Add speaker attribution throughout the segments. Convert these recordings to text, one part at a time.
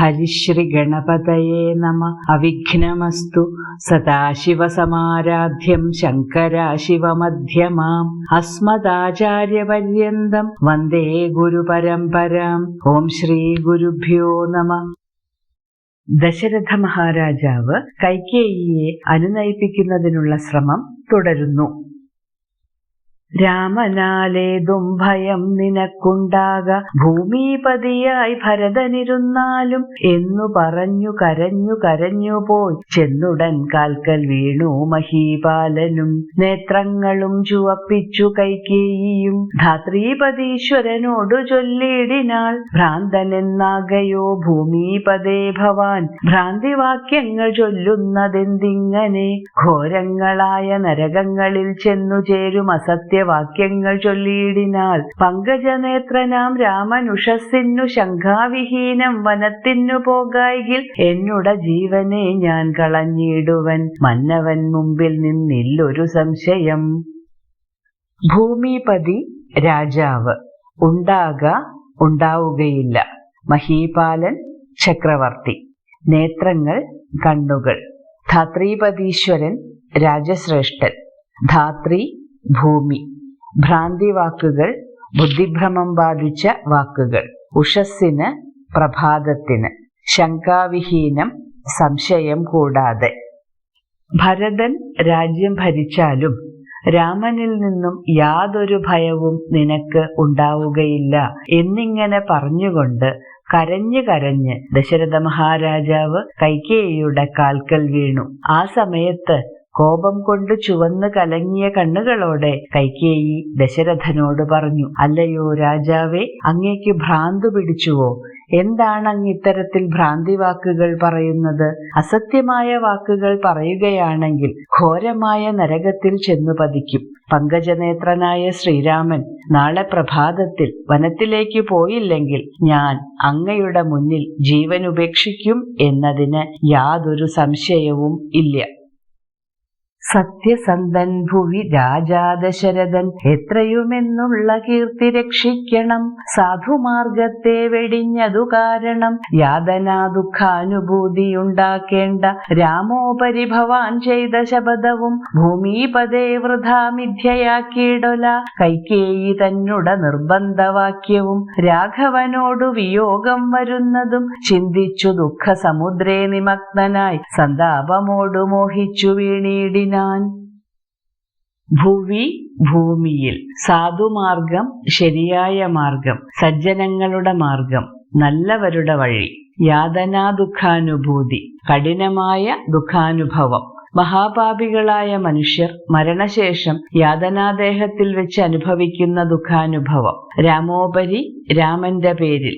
Speaker 1: ഹരിശ്രീ ഗണപതയേ നമ. അവിഘ്നമസ്തു. സദാശിവസമാരാധ്യം ശങ്കരാശിവമധ്യമാം. അസ്മദാചാര്യപര്യന്തം. വന്ദേ ഗുരുപരമ്പരാം. ഓം ശ്രീ ഗുരുഭ്യോ നമ. ദശരഥ മഹാരാജാവ് കൈകേയിയെ അനുനയിപ്പിക്കുന്നതിനുള്ള ശ്രമം തുടരുന്നു. രാമനാലേതും ഭയം നിനക്കുണ്ടാക. ഭൂമിപതിയായി ഭരതനിരുന്നാലും എന്നു പറഞ്ഞു കരഞ്ഞു കരഞ്ഞു പോയി. ചെന്നുടൻ കാൽക്കൽ വീണു മഹീപാലനും നേത്രങ്ങളും ചുവപ്പിച്ചു കൈകേയിയും. ധാത്രീപതീശ്വരനോടു ചൊല്ലിയിടിനാൾ ഭ്രാന്തനെന്നാകയോ ഭൂമിപതേ ഭവാൻ. ഭ്രാന്തിവാക്യങ്ങൾ ചൊല്ലുന്നതെന്തിങ്ങനെ? ഘോരങ്ങളായ നരകങ്ങളിൽ ചെന്നു ചേരും അസത്യവാക്യങ്ങൾ ചൊല്ലിയിടിനാൽ പങ്കജനേത്രനാം രാമനുഷസ്സിന്നു ശങ്കാവിഹീനം വനത്തിന്നു പോകായിൽ എന്നുട ജീവനെ ഞാൻ കളഞ്ഞിടുവൻ. മന്നവൻ മുമ്പിൽ നിന്നില്ലൊരു സംശയം. ഭൂമിപതി രാജാവ് ഉണ്ടാക ഉണ്ടാവുകയില്ല. മഹീപാലൻ ചക്രവർത്തി. നേത്രങ്ങൾ കണ്ണുകൾ. ധാത്രീപതീശ്വരൻ രാജശ്രേഷ്ഠൻ. ധാത്രി ഭൂമി. ഭ്രാന്തി വാക്കുകൾ ബുദ്ധിഭ്രമം ബാധിച്ച വാക്കുകൾ. ഉഷസ്സിന് പ്രഭാതത്തിന്. ശങ്കാവിഹീനം സംശയം കൂടാതെ. ഭരതൻ രാജ്യം ഭരിച്ചാലും രാമനിൽ നിന്നും യാതൊരു ഭയവും നിനക്ക് ഉണ്ടാവുകയില്ല എന്നിങ്ങനെ പറഞ്ഞുകൊണ്ട് കരഞ്ഞു കരഞ്ഞ് ദശരഥ മഹാരാജാവ് കൈകേയിയുടെ കാൽക്കൽ വീണു. ആ സമയത്ത് കോപം കൊണ്ട് ചുവന്ന് കലങ്ങിയ കണ്ണുകളോടെ കൈകേയി ദശരഥനോട് പറഞ്ഞു അല്ലയോ രാജാവേ അങ്ങേക്ക് ഭ്രാന്ത് പിടിച്ചുവോ? എന്താണ് അങ്ങ് ഇത്തരത്തിൽ ഭ്രാന്തി വാക്കുകൾ പറയുന്നത്? അസത്യമായ വാക്കുകൾ പറയുകയാണെങ്കിൽ ഘോരമായ നരകത്തിൽ ചെന്നു പതിക്കും. പങ്കജനേത്രനായ ശ്രീരാമൻ നാളെ പ്രഭാതത്തിൽ വനത്തിലേക്ക് പോയില്ലെങ്കിൽ ഞാൻ അങ്ങയുടെ മുന്നിൽ ജീവൻ ഉപേക്ഷിക്കും എന്നതിന് യാതൊരു സംശയവും ഇല്ല. സത്യസന്ധൻ ഭുവി രാജാദശരഥൻ എത്രയുമെന്നുള്ള കീർത്തി രക്ഷിക്കണം. സാധുമാർഗത്തെ വെടിഞ്ഞതു കാരണം യാതനാ ദുഃഖാനുഭൂതിയുണ്ടാക്കേണ്ട രാമോപരി ഭവാൻ ചെയ്ത ശപഥവും ഭൂമിപതേ വൃഥാ മിഥ്യയാക്കിയിടൊല കൈക്കേയി തന്നുട നിർബന്ധവാക്യവും രാഘവനോടു വിയോഗം വരുന്നതും ചിന്തിച്ചു ദുഃഖ സമുദ്രേ നിമഗ്നനായി. സന്താപമോടു മോഹിച്ചു വീണീടിന ഞാൻ ഭുവി ഭൂമിയിൽ. സാധുമാർഗം ശരിയായ മാർഗം. സജ്ജനങ്ങളുടെ മാർഗം. നല്ലവരുടെ വഴി. യാതനാ ദുഃഖാനുഭൂതി കഠിനമായ ദുഃഖാനുഭവം. മഹാപാപികളായ മനുഷ്യർ മരണശേഷം യാതനാദേഹത്തിൽ വെച്ച് അനുഭവിക്കുന്ന ദുഃഖാനുഭവം. രാമോപരി രാമന്റെ പേരിൽ.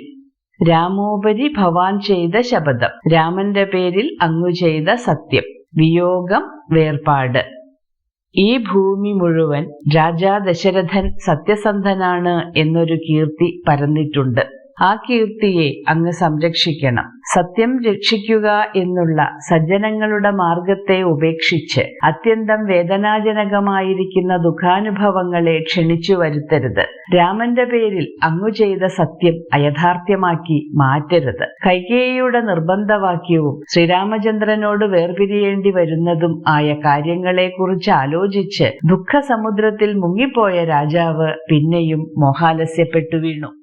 Speaker 1: രാമോപരി ഭവാൻ ചെയ്ത ശപഥം. രാമന്റെ പേരിൽ അങ്ങു ചെയ്ത സത്യം. വിയോഗം വേർപാട്. ഈ ഭൂമി മുഴുവൻ രാജാ ദശരഥൻ സത്യസന്ധനാണ് എന്നൊരു കീർത്തി പരന്നിട്ടുണ്ട്. ആ കീർത്തിയെ അങ്ങ് സംരക്ഷിക്കണം. സത്യം രക്ഷിക്കുക എന്നുള്ള സജ്ജനങ്ങളുടെ മാർഗത്തെ ഉപേക്ഷിച്ച് അത്യന്തം വേദനാജനകമായിരിക്കുന്ന ദുഃഖാനുഭവങ്ങളെ ക്ഷണിച്ചു വരുത്തരുത്. രാമന്റെ പേരിൽ അങ്ങു ചെയ്ത സത്യം അയഥാർത്ഥ്യമാക്കി മാറ്റരുത്. കൈകേയിയുടെ നിർബന്ധവാക്യവും ശ്രീരാമചന്ദ്രനോട് വേർപിരിയേണ്ടി വരുന്നതും ആയ കാര്യങ്ങളെക്കുറിച്ച് ആലോചിച്ച് ദുഃഖസമുദ്രത്തിൽ മുങ്ങിപ്പോയ രാജാവ് പിന്നെയും മോഹാലസ്യപ്പെട്ടു വീണു.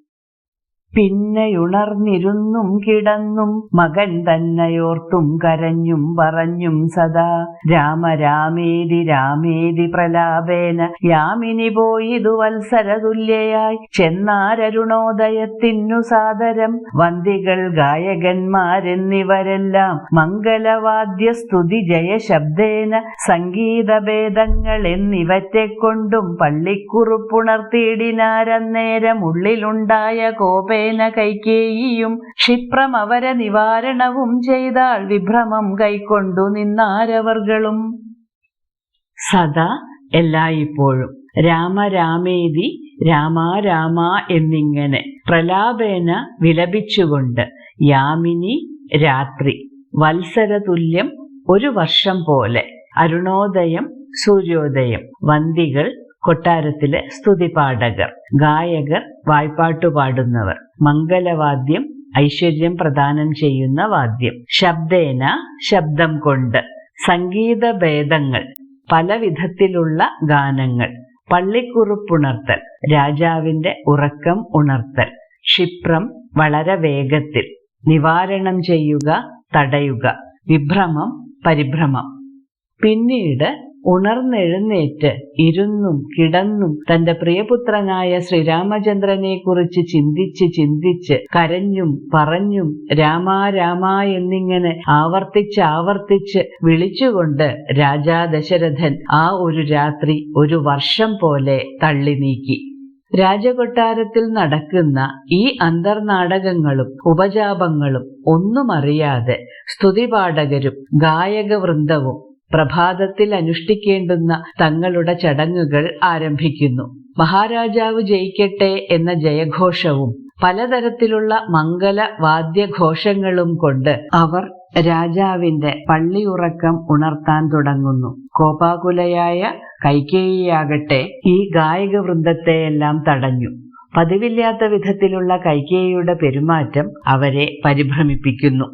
Speaker 1: പിന്നെയുണർന്നിരുന്നും കിടന്നും മകൻ തന്നെയോർത്തും കരഞ്ഞും പറഞ്ഞും സദാ രാമ രാമേതി രാമേതി പ്രലാപേന യാമിനി പോയിതു വത്സരതുല്യയായി ചെന്നാരരുണോദയത്തിനു സാദരം വന്തികൾ ഗായകന്മാരെന്നിവരെല്ലാം മംഗലവാദ്യ സ്തുതി ജയശബ്ദേന സംഗീതഭേദങ്ങൾ എന്നിവറ്റെ കൊണ്ടും പള്ളിക്കുറുപ്പുണർത്തിയിടിനാരന്നേരം ഉള്ളിലുണ്ടായ കോപേന കൈക്കേയിയും കൈകേയിയും ക്ഷിപ്രമവര നിവാരണവും ചെയ്താൾ വിഭ്രമം കൈക്കൊണ്ടു നിന്നാരവർകളും. സദാ എല്ലായ്പ്പോഴും. രാമ രാമേതി രാമ രാമ എന്നിങ്ങനെ പ്രലാപേന വിലപിച്ചുകൊണ്ട് യാമിനി രാത്രി വത്സരതുല്യം ഒരു വർഷം പോലെ. അരുണോദയം സൂര്യോദയം വന്തികൾ കൊട്ടാരത്തിലെ സ്തുതിപാഠകർ ഗായകർ വായ്പാട്ടു പാടുന്നവർ മംഗലവാദ്യം ഐശ്വര്യം പ്രദാനം ചെയ്യുന്ന വാദ്യം ശബ്ദേന ശബ്ദം കൊണ്ട് സംഗീത ഭേദങ്ങൾ പല വിധത്തിലുള്ള ഗാനങ്ങൾ പള്ളിക്കുറുപ്പുണർത്തൽ രാജാവിന്റെ ഉറക്കം ഉണർത്തൽ ക്ഷിപ്രം വളരെ വേഗത്തിൽ നിവാരണം ചെയ്യുക തടയുക വിഭ്രമം പരിഭ്രമം. പിന്നീട് ഉണർന്നെഴുന്നേറ്റ് ഇരുന്നും കിടന്നും തന്റെ പ്രിയപുത്രനായ ശ്രീരാമചന്ദ്രനെ കുറിച്ച് ചിന്തിച്ച് ചിന്തിച്ച് കരഞ്ഞും പറഞ്ഞും രാമാ രാമ എന്നിങ്ങനെ ആവർത്തിച്ച് ആവർത്തിച്ച് വിളിച്ചുകൊണ്ട് രാജാ ദശരഥൻ ആ ഒരു രാത്രി ഒരു വർഷം പോലെ തള്ളി നീക്കി. രാജകൊട്ടാരത്തിൽ നടക്കുന്ന ഈ അന്തർനാടകങ്ങളും ഉപജാപങ്ങളും ഒന്നും അറിയാതെ സ്തുതിപാഠകരും ഗായകവൃന്ദവും പ്രഭാതത്തിൽ അനുഷ്ഠിക്കേണ്ടുന്ന തങ്ങളുടെ ചടങ്ങുകൾ ആരംഭിക്കുന്നു. മഹാരാജാവ് ജയിക്കട്ടെ എന്ന ജയഘോഷവും പലതരത്തിലുള്ള മംഗല വാദ്യഘോഷങ്ങളും കൊണ്ട് അവർ രാജാവിന്റെ പള്ളിയുറക്കം ഉണർത്താൻ തുടങ്ങുന്നു. കോപാകുലയായ കൈകേയിയാകട്ടെ ഈ ഗായക വൃന്ദത്തെയെല്ലാം തടഞ്ഞു. പതിവില്ലാത്ത വിധത്തിലുള്ള കൈകേയിയുടെ പെരുമാറ്റം അവരെ പരിഭ്രമിപ്പിക്കുന്നു.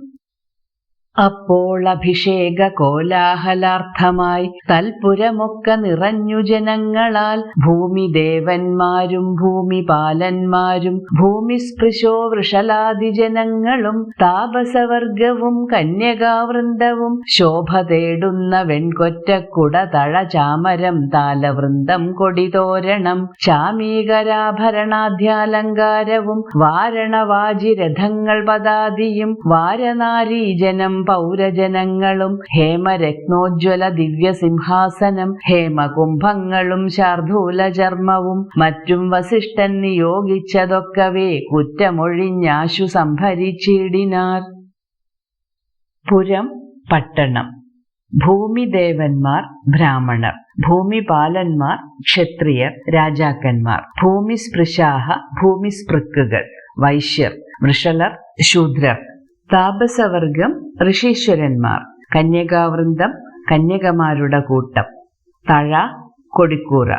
Speaker 1: അപ്പോൾ അഭിഷേക കോലാഹലാർത്ഥമായി തൽപുരമൊക്കെ നിറഞ്ഞു ജനങ്ങളാൽ ഭൂമി ദേവന്മാരും ഭൂമി പാലന്മാരും ഭൂമിസ്പൃശോ വൃഷലാദി ജനങ്ങളും താപസവർഗവും കന്യകാവൃന്ദവും ശോഭ തേടുന്ന വെൺകൊറ്റക്കുട തഴ ചാമരം താലവൃന്ദം കൊടിതോരണം ചാമീകരാഭരണാധ്യാലങ്കാരവും വാരണവാജിരഥങ്ങൾ പദാതിയും വാരനാരീജനം പൗരജനങ്ങളും ഹേമരത്നോജ്വല ദിവ്യസിംഹാസനം ഹേമകുംഭങ്ങളും ശാർദൂല ചർമ്മവും മറ്റും വസിഷ്ഠൻ നിയോഗിച്ചതൊക്കവേ കുറ്റമൊഴിഞ്ഞാശു സംഭരിച്ചിടിനാർ. പുരം പട്ടണം. ഭൂമിദേവന്മാർ ബ്രാഹ്മണർ. ഭൂമിപാലന്മാർ ക്ഷത്രിയർ രാജാക്കന്മാർ. ഭൂമിസ്പൃശാഹ ഭൂമിസ്പൃക്കുകൾ വൈശ്യർ വൃഷലർ ശൂദ്രർ. താപസവർഗം ഋഷീശ്വരന്മാർ. കന്യകാവൃന്ദം കന്യകമാരുടെ കൂട്ടം. തഴ കൊടിക്കൂറ.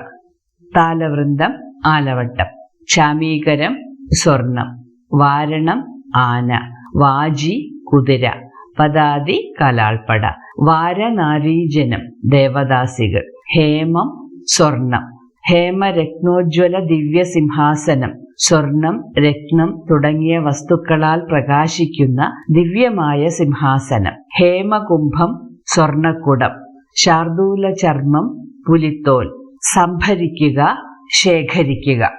Speaker 1: താലവൃന്ദം ആലവട്ടം. ശാമീകരം സ്വർണം. വാരണം ആന. വാജി കുതിര. പദാതി കലാൾപ്പട. വാരനാരീജനം ദേവദാസികൾ. ഹേമം സ്വർണം. ഹേമരത്നോജ്വല ദിവ്യസിംഹാസനം. സ്വർണം രത്നം തുടങ്ങിയ വസ്തുക്കളാൽ പ്രകാശിക്കുന്ന ദിവ്യമായ സിംഹാസനം. ഹേമകുംഭം സ്വർണക്കുടം. ശാർദൂല ചർമ്മം പുലിത്തോൽ. സംഭരിക്കുക ശേഖരിക്കുക.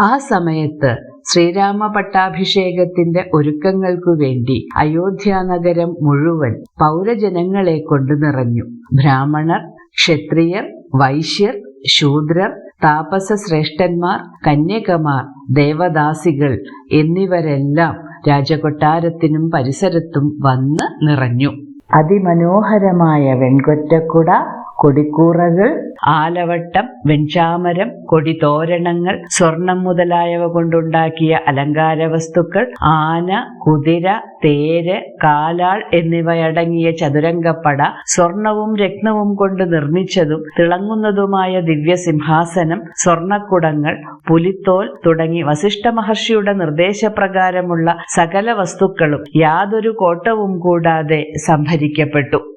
Speaker 1: ആ സമയത്ത് ശ്രീരാമ പട്ടാഭിഷേകത്തിന്റെ ഒരുക്കങ്ങൾക്കു വേണ്ടി അയോധ്യാനഗരം മുഴുവൻ പൗരജനങ്ങളെ കൊണ്ട് നിറഞ്ഞു. ബ്രാഹ്മണർ ക്ഷത്രിയർ വൈശ്യർ ശൂദ്രർ താപസ ശ്രേഷ്ഠന്മാർ കന്യകമാർ ദേവദാസികൾ എന്നിവരെല്ലാം രാജകൊട്ടാരത്തിനും പരിസരത്തും വന്ന് നിറഞ്ഞു. അതിമനോഹരമായ വെൺകൊറ്റക്കുട കൊടിക്കൂറകൾ ആലവട്ടം വെഞ്ചാമരം കൊടിതോരണങ്ങൾ സ്വർണം മുതലായവ കൊണ്ടുണ്ടാക്കിയ അലങ്കാര വസ്തുക്കൾ ആന കുതിര തേര് കാലാൾ എന്നിവയടങ്ങിയ ചതുരംഗപ്പട സ്വർണവും രത്നവും കൊണ്ട് നിർമ്മിച്ചതും തിളങ്ങുന്നതുമായ ദിവ്യസിംഹാസനം സ്വർണക്കുടങ്ങൾ പുലിത്തോൽ തുടങ്ങി വസിഷ്ഠ മഹർഷിയുടെ നിർദ്ദേശപ്രകാരമുള്ള സകല വസ്തുക്കളും യാതൊരു കോട്ടവും കൂടാതെ സംഭരിക്കപ്പെട്ടു.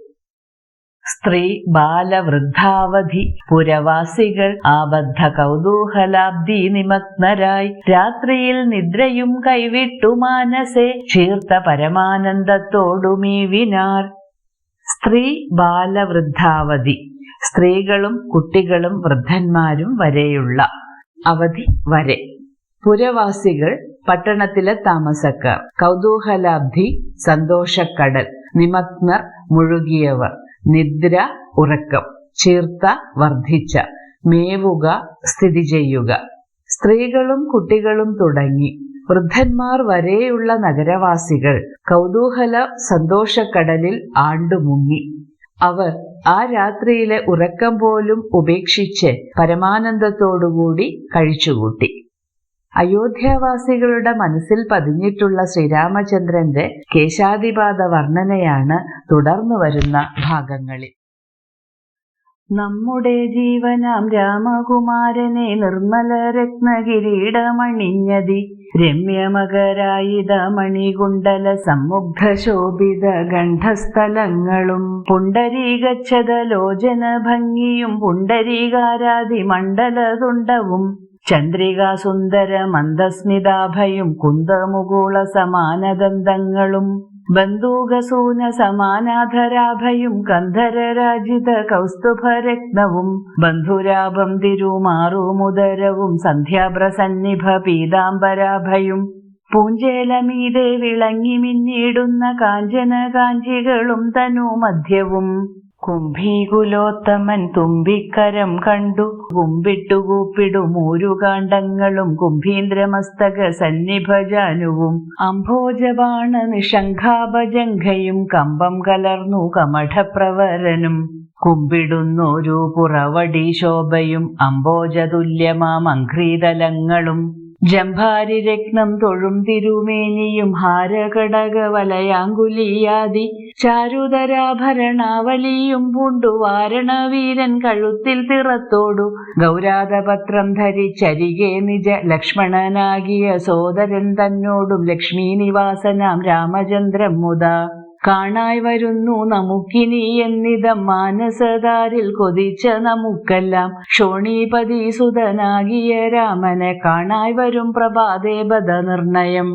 Speaker 1: സ്ത്രീ ബാലവൃദ്ധാവധി. പുരവാസികൾ ആബദ്ധ കൗതൂഹലാബ്ദി നിമഗ്നരായി രാത്രിയിൽ നിദ്രയും കൈവിട്ടു മാനസെ. ചീർത്ത പരമാനന്ദത്തോടുമീവിനാർ സ്ത്രീ ബാലവൃദ്ധാവധി. സ്ത്രീകളും കുട്ടികളും വൃദ്ധന്മാരും വരെയുള്ള അവധി വരെ. പുരവാസികൾ പട്ടണത്തിലെ താമസക്കാർ. കൗതൂഹലാബ്ധി സന്തോഷക്കടൽ. നിമഗ്നർ മുഴുകിയവർ. നിദ്ര ഉറക്കം. ചീർത്ത വർദ്ധിച്ച. മേവുക സ്ഥിതി ചെയ്യുക. സ്ത്രീകളും കുട്ടികളും തുടങ്ങി. വൃദ്ധന്മാർ വരെയുള്ള നഗരവാസികൾ കൗതൂഹല സന്തോഷക്കടലിൽ ആണ്ടുമുങ്ങി. അവർ ആ രാത്രിയിലെ ഉറക്കം പോലും ഉപേക്ഷിച്ച് പരമാനന്ദത്തോടുകൂടി കഴിച്ചുകൂട്ടി. അയോധ്യാവാസികളുടെ മനസ്സിൽ പതിഞ്ഞിട്ടുള്ള ശ്രീരാമചന്ദ്രന്റെ കേശാതിപാത വർണനയാണ് തുടർന്നു വരുന്ന ഭാഗങ്ങളിൽ. നമ്മുടെ ജീവനാം രാമകുമാരനെ നിർമ്മല രത്നകിരീടമണിഞ്ഞതി രമ്യമകരായിത മണികുണ്ടല സമ്മുഗ്ധ ശോഭിത ഗണ്ഠസ്ഥലങ്ങളും പുണ്ടരീകച്ഛത ലോചന ഭംഗിയും പുണ്ടരീകാരാതി മണ്ഡലതുണ്ടവും ചന്ദ്രിക സുന്ദര മന്ദസ്മിതാഭയും കുന്തമുകുള സമാനദന്തങ്ങളും ബന്ധൂകസൂന സമാനാധരാഭയും കന്ധരരാജിത കൗസ്തുഭരത്നവും ബന്ധുരാഭം തിരുമാറുമുദരവും സന്ധ്യാപ്രസന്നിഭ പീതാംബരാഭയും പൂഞ്ചേലമീതെ വിളങ്ങി മിന്നിടുന്ന കാഞ്ചന കാഞ്ചികളും തനു മധ്യവും കുംഭീകുലോത്തമൻ തുമ്പിക്കരം കണ്ടു. കുമ്പിട്ടു കൂപ്പിടുമൂരുകാണ്ഡങ്ങളും കുംഭീന്ദ്രമസ്തക സന്നിഭജാനുവും. അംഭോജബാണ നിഷംഘാഭജംഘയും കമ്പം കലർന്നു കമഠപ്രവരനും. കുമ്പിടുന്നൊരു പുറവടി ശോഭയും അംബോജതുല്യമാം അഘ്രീതലങ്ങളും ജംഭാരി രത്നം തൊഴും തിരുമേനിയും ഹാരകടക വലയാങ്കുലിയാതി ചാരുതരാഭരണാവലിയും പൂണ്ടു വാരണവീരൻ കഴുത്തിൽ തിറത്തോടു. ഗൗരാതപത്രം ധരിച്ചരികെ നിജ ലക്ഷ്മണനാകിയ സോദരൻ തന്നോടും ലക്ഷ്മീനിവാസനാം രാമചന്ദ്രം മുതാ. കാണായി വരുന്നു നമുക്കിനി എന്നിത മാനസതാരിൽ കൊതിച്ച നമുക്കെല്ലാം. ക്ഷോണീപതി സുതനാകിയ രാമനെ കാണായി വരും പ്രഭാദേപത നിർണയം.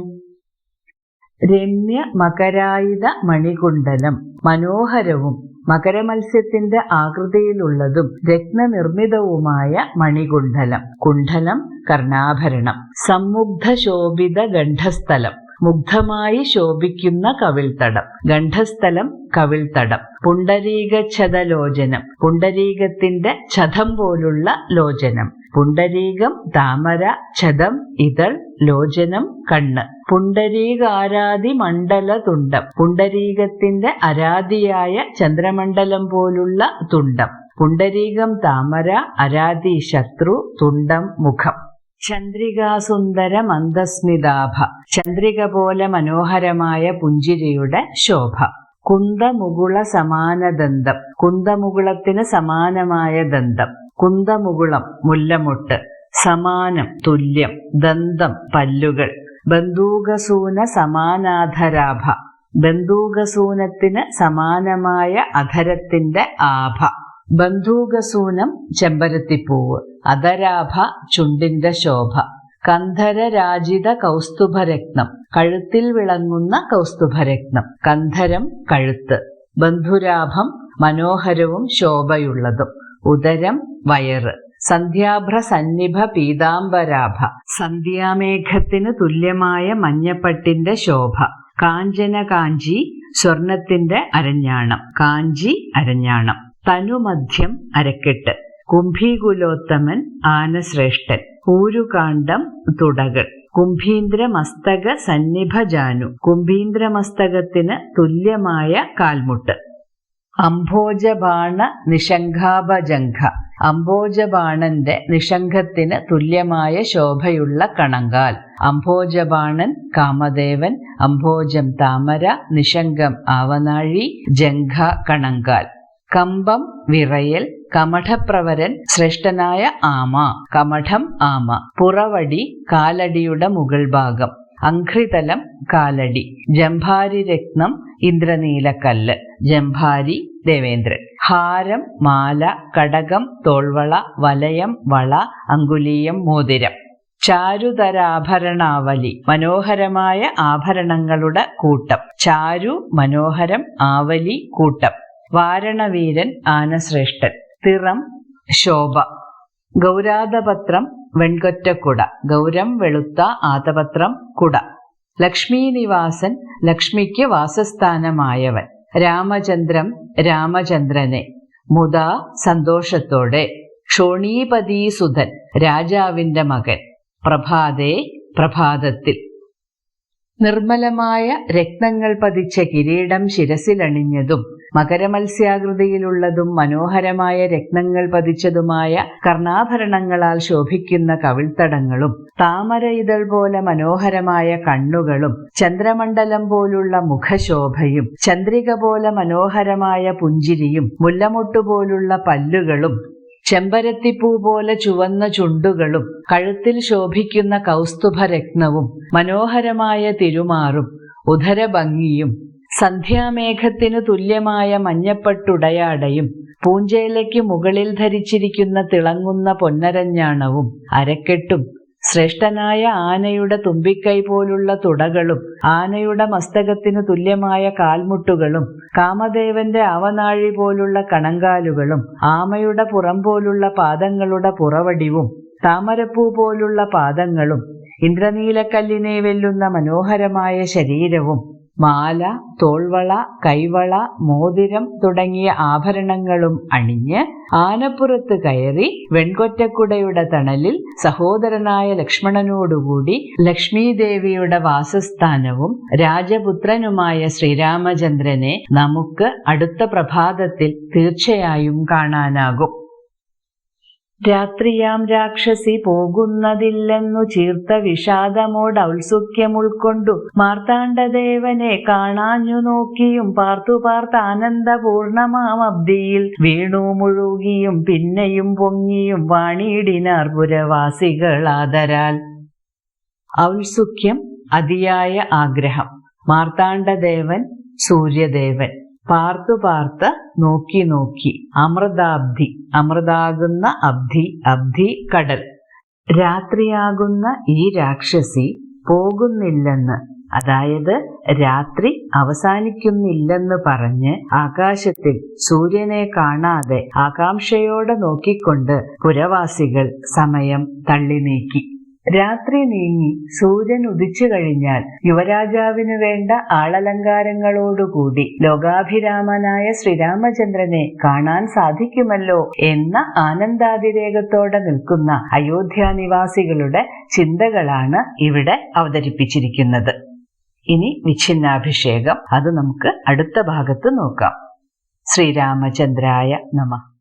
Speaker 1: രമ്യ മകരായുധ മണികുണ്ടലം മനോഹരവും മകരമത്സ്യത്തിന്റെ ആകൃതിയിലുള്ളതും രത്നനിർമ്മിതവുമായ മണികുണ്ഡലം. കുണ്ഡലം കർണാഭരണം. സമ്മുഗ്ധ ശോഭിത ഗണ്ഡസ്ഥലം മുഗ്ധമായി ശോഭിക്കുന്ന കവിൾത്തടം. ഗണ്ഠസ്ഥലം കവിൾത്തടം. പുണ്ടരീകച്ഛതലോചനം പുണ്ടരീകത്തിന്റെ ഛതം പോലുള്ള ലോചനം. പുണ്ടരീകം താമര ഛതം ഇതൾ ലോചനം കണ്ണ്. പുണ്ടരീകാരാതി മണ്ഡല തുണ്ടം. പുണ്ടരീകത്തിന്റെ അരാതിയായ ചന്ദ്രമണ്ഡലം പോലുള്ള തുണ്ടം. പുണ്ടരീകം താമര അരാതി ശത്രു തുണ്ടം മുഖം. ചന്ദ്രികാസുന്ദര മന്ദസ്മിതാഭ. ചന്ദ്രിക പോലെ മനോഹരമായ പുഞ്ചിരിയുടെ ശോഭ. കുന്തമുകുള സമാനദന്തം. കുന്തമുകുളത്തിന് സമാനമായ ദന്തം. കുന്തമുകുളം മുല്ലമുട്ട്. സമാനം തുല്യം. ദന്തം പല്ലുകൾ. ബന്ധൂകസൂന സമാനാധരാഭ. ബന്ധൂകസൂനത്തിന് സമാനമായ അധരത്തിന്റെ ആഭ. ബന്ധൂകസൂനം ചെമ്പരത്തിപ്പൂവ്. അധരാഭ ചുണ്ടിന്റെ ശോഭ. കന്ധരരാജിത കൗസ്തുഭരത്നം. കഴുത്തിൽ വിളങ്ങുന്ന കൗസ്തുഭരത്നം. കന്ധരം കഴുത്ത്. ബന്ധുരാഭം മനോഹരവും ശോഭയുള്ളതും. ഉദരം വയറ്. സന്ധ്യാഭ്ര സന്നിഭ പീതാംബരാഭ. സന്ധ്യാമേഘത്തിന് തുല്യമായ മഞ്ഞപ്പട്ടിന്റെ ശോഭ. കാഞ്ചന കാഞ്ചി സ്വർണത്തിന്റെ അരഞ്ഞാണം. കാഞ്ചി അരഞ്ഞാണം. തനുമധ്യം അരക്കെട്ട്. കുംഭീകുലോത്തമൻ ആനശ്രേഷ്ഠൻ. ഊരുകാണ്ഡം തുടകൾ കുംഭീന്ദ്ര മസ്തക സന്നിഭജാനു കുംഭീന്ദ്ര മസ്തകത്തിന് തുല്യമായ കാൽമുട്ട്. അംഭോജബാണ നിഷംഘാഭജംഘ അംഭോജബാണന്റെ നിഷംഘത്തിന് തുല്യമായ ശോഭയുള്ള കണങ്കാൽ. അംഭോജബാണൻ കാമദേവൻ. അംബോജം താമര. നിഷംഗം ആവനാഴി. ജംഘ കണങ്കാൽ. കമ്പം വിറയൽ. കമഠപ്രവരൻ ശ്രേഷ്ഠനായ ആമ. കമഠം ആമ. പുറവടി കാലടിയുടെ മുകൾ ഭാഗം. അഘ്രിതലം കാലടി. ജംഭാരി രത്നം ഇന്ദ്രനീലക്കല്ല്. ജംഭാരി ദേവേന്ദ്രൻ. ഹാരം മാല കടകം തോൾവള വലയം വള അങ്കുലീയം മോതിരം. ചാരുതരാഭരണാവലി. മനോഹരമായ ആഭരണങ്ങളുടെ കൂട്ടം. ചാരു മനോഹരം ആവലി കൂട്ടം. വാരണവീരൻ ആനശ്രേഷ്ഠൻ. തിറം ശോഭ. ഗൗരാതപത്രം വെൺകൊറ്റക്കുട. ഗൗരം വെളുത്ത ആതപത്രം കുട. ലക്ഷ്മീനിവാസൻ ലക്ഷ്മിക്ക് വാസസ്ഥാനമായവൻ. രാമചന്ദ്രം രാമചന്ദ്രനെ. മുതാ സന്തോഷത്തോടെ. ക്ഷോണീപതീസുധൻ രാജാവിന്റെ മകൻ. പ്രഭാതേ പ്രഭാതത്തിൽ. നിർമ്മലമായ രക്തങ്ങൾ പതിച്ച കിരീടം ശിരസിലണിഞ്ഞതും മകരമത്സ്യാകൃതിയിലുള്ളതും മനോഹരമായ രത്നങ്ങൾ പതിച്ചതുമായ കർണാഭരണങ്ങളാൽ ശോഭിക്കുന്ന കവിൾത്തടങ്ങളും താമര ഇതൾ പോലെ മനോഹരമായ കണ്ണുകളും ചന്ദ്രമണ്ഡലം പോലുള്ള മുഖശോഭയും ചന്ദ്രിക പോലെ മനോഹരമായ പുഞ്ചിരിയും മുല്ലമൊട്ടുപോലുള്ള പല്ലുകളും ചെമ്പരത്തിപ്പൂ പോലെ ചുവന്ന ചുണ്ടുകളും കഴുത്തിൽ ശോഭിക്കുന്ന കൗസ്തുഭരത്നവും മനോഹരമായ തിരുമാറും ഉദരഭംഗിയും സന്ധ്യാമേഘത്തിനു തുല്യമായ മഞ്ഞപ്പട്ടുടയാടയും പൂഞ്ചേലയ്ക്ക് മുകളിൽ ധരിച്ചിരിക്കുന്ന തിളങ്ങുന്ന പൊന്നരഞ്ഞാണവും അരക്കെട്ടും ശ്രേഷ്ഠനായ ആനയുടെ തുമ്പിക്കൈ പോലുള്ള തുടകളും ആനയുടെ മസ്തകത്തിനു തുല്യമായ കാൽമുട്ടുകളും കാമദേവന്റെ അവനാഴി പോലുള്ള കണങ്കാലുകളും ആമയുടെ പുറം പോലുള്ള പാദങ്ങളുടെ പുറവടിവും താമരപ്പൂ പോലുള്ള പാദങ്ങളും ഇന്ദ്രനീലക്കല്ലിനെ വെല്ലുന്ന മനോഹരമായ ശരീരവും മാല തോൾവള കൈവള മോതിരം തുടങ്ങിയ ആഭരണങ്ങളും അണിഞ്ഞ് ആനപ്പുറത്ത് കയറി വെൺകൊറ്റക്കുടയുടെ തണലിൽ സഹോദരനായ ലക്ഷ്മണനോടുകൂടി ലക്ഷ്മീദേവിയുടെ വാസസ്ഥാനവും രാജപുത്രനുമായ ശ്രീരാമചന്ദ്രനെ നമുക്ക് അടുത്ത പ്രഭാതത്തിൽ തീർച്ചയായും കാണാനാകും. രാത്രിയാം രാക്ഷസി പോകുന്നതില്ലെന്നു ചീർത്ത വിഷാദമോട് ഔത്സുഖ്യം ഉൾക്കൊണ്ടു മാർത്താണ്ഡദേവനെ കാണാഞ്ഞു നോക്കിയും പാർത്തു പാർത്ത ആനന്ദപൂർണമാം അബ്ദിയിൽ വീണു മുഴുകിയും പിന്നെയും പൊങ്ങിയും വാണിയിടിനാർ പുരവാസികളാദരാൽ. ഔത്സുക്യം അതിയായ ആഗ്രഹം. മാർത്താണ്ഡദേവൻ സൂര്യദേവൻ. പാർത്തു പാർത്ത് നോക്കി നോക്കി. അമൃതാബ്ധി അമൃതാകുന്ന അബ്ധി അബ്ധി കടൽ. രാത്രിയാകുന്ന ഈ രാക്ഷസി പോകുന്നില്ലെന്ന് അതായത് രാത്രി അവസാനിക്കുന്നില്ലെന്ന് പറഞ്ഞ് ആകാശത്തിൽ സൂര്യനെ കാണാതെ ആകാംക്ഷയോടെ നോക്കിക്കൊണ്ട് പുരവാസികൾ സമയം തള്ളി നീക്കി. രാത്രി നീങ്ങി സൂര്യൻ ഉദിച്ചു കഴിഞ്ഞാൽ യുവരാജാവിന് വേണ്ട ആളലങ്കാരങ്ങളോടുകൂടി ലോകാഭിരാമനായ ശ്രീരാമചന്ദ്രനെ കാണാൻ സാധിക്കുമല്ലോ എന്ന ആനന്ദാതിരേകത്തോടെ നിൽക്കുന്ന അയോധ്യ നിവാസികളുടെ ചിന്തകളാണ് ഇവിടെ അവതരിപ്പിച്ചിരിക്കുന്നത്. ഇനി വിച്ഛിന്നാഭിഷേകം. അത് നമുക്ക് അടുത്ത ഭാഗത്ത് നോക്കാം. ശ്രീരാമചന്ദ്രായ നമ.